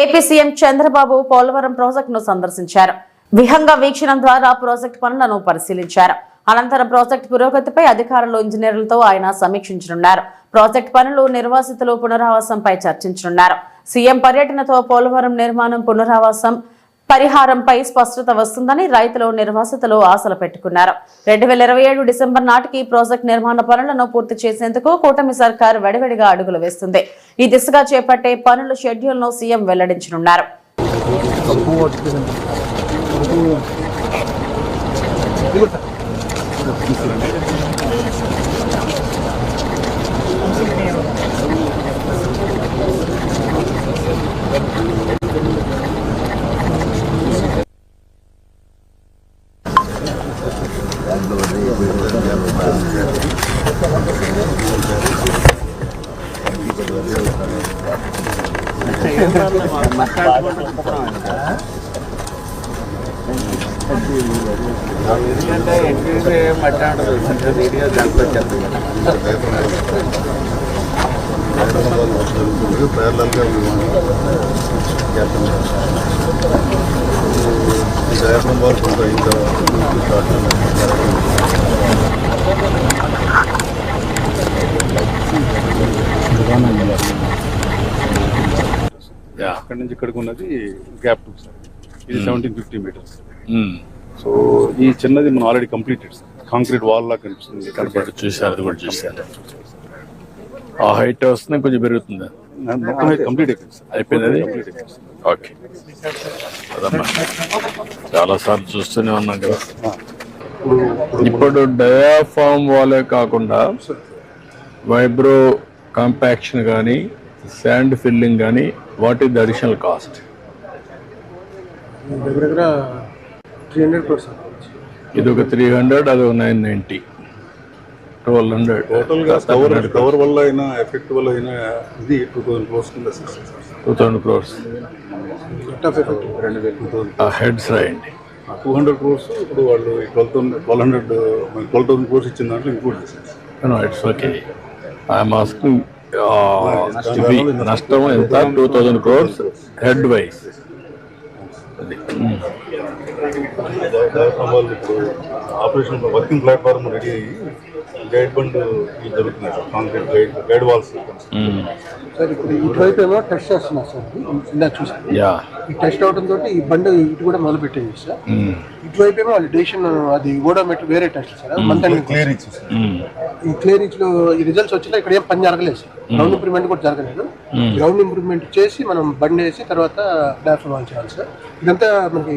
AP CM Chandrababu Polavaram ప్రాజెక్టును సందర్శించారు. విహంగ వీక్షణం ద్వారా ప్రాజెక్టు పనులను పరిశీలించారు. అనంతరం ప్రాజెక్టు పురోగతిపై అధికారులు ఇంజనీర్లతో ఆయన సమీక్షించనున్నారు. ప్రాజెక్టు పనులు నిర్వాసితులు పునరావాసంపై చర్చించనున్నారు. సీఎం పర్యటనతో పోలవరం నిర్మాణం పునరావాసం పరిహారంపై స్పష్టత వస్తుందని రైతులు నిర్వాసితులు ఆశలు పెట్టుకున్నారు. రెండు వేల ఇరవై ఏడు డిసెంబర్ నాటికి ప్రాజెక్టు నిర్మాణ పనులను పూర్తి చేసేందుకు కూటమి సర్కార్ వెడివెడిగా అడుగులు వేస్తుంది. ఈ దిశగా చేపట్టే పనుల షెడ్యూల్ను సీఎం వెల్లడించనున్నారు. ఎందుకంటే ఎన్టీవీ మధ్య ఉంటుంది వీడియో దాంట్లో వచ్చేస్తుంది జరుగుతుంది ప్యారలల్గా చేస్తున్నాం ప్రయత్నం వరకు కొంత ఇంకా స్టార్ట్ అక్కడి నుంచి ఇక్కడికి ఉన్నది గ్యాప్ టూ సార్. ఇది సెవెంటీన్ ఫిఫ్టీ మీటర్స్ సో ఈ చిన్నది మనం already completed sir concrete wall లా కనిపిస్తుంది. చూశారు అది కూడా చూశారు. ఆ హైట్ వస్తుంది కొంచెం పెరుగుతుంది. మొత్తం కంప్లీట్ అయిపోయింది సార్ అయిపోయింది. ఓకే అదమ్మా చాలా సార్లు చూస్తూనే ఉన్నాం కదా. ఇప్పుడు డయాఫామ్ వాలే కాకుండా వైబ్రో కాంపాక్షన్ కానీ శాండ్ ఫిల్లింగ్ కానీ what is the additional cost దగ్గర దగ్గర త్రీ హండ్రెడ్ క్రోర్స్ ఇది ఒక త్రీ హండ్రెడ్ అది ఒక నైన్ నైంటీ ట్వెల్వ్ హండ్రెడ్ టోటల్గా కవర్ కవర్ వల్ల అయినా ఎఫెక్ట్ వల్ల అయినా ఇది టూ థౌసండ్ క్రోర్స్ కింద టూ థౌసండ్ క్రోర్స్ హెడ్స్ రాయండి. టూ హండ్రెడ్ క్రోర్స్ ఇప్పుడు వాళ్ళు twelve thousand twelve hundred twelve thousand crores ఇచ్చిన దాంట్లో ఇంక్లూడ్ చేశారు ఇట్స్ ఓకే ఐఎమ్ ఆస్కింగ్ నష్టం. ఎంత? Two thousand crores head wise వాళ్ళు ఇప్పుడు ఆపరేషన్ వర్కింగ్ ప్లాట్ఫామ్ రెడీ అయ్యి గైడ్ బండ్ జరుగుతున్నాయి sir. Concrete guide guide walls. Sir ఇప్పుడు ఇటువైపు ఏమో టెస్ట్ సార్. ఇందాక చూసాను యా. ఈ టెస్ట్ అవడం తోటి ఈ బండి ఇటు కూడా మొదలు పెట్టింది సార్. ఇటువైపు ఏమో వాళ్ళు డేషన్ అది ఓడోమెట్రిక్ వేరే టెస్ట్ సార్. మంత్ క్లియర్ ఇచ్చి సార్ ఈ క్లియర్లో ఈ రిజల్ట్స్ వచ్చినా ఇక్కడ ఏం పని జరగలేదు సార్. గ్రౌండ్ ఇంప్రూవ్మెంట్ కూడా జరగలేదు. గ్రౌండ్ ఇంప్రూవ్మెంట్ చేసి మనం బండి వేసి తర్వాత డాఫ్ ఆన్ చేయాలి సార్. ఇదంతా మనకి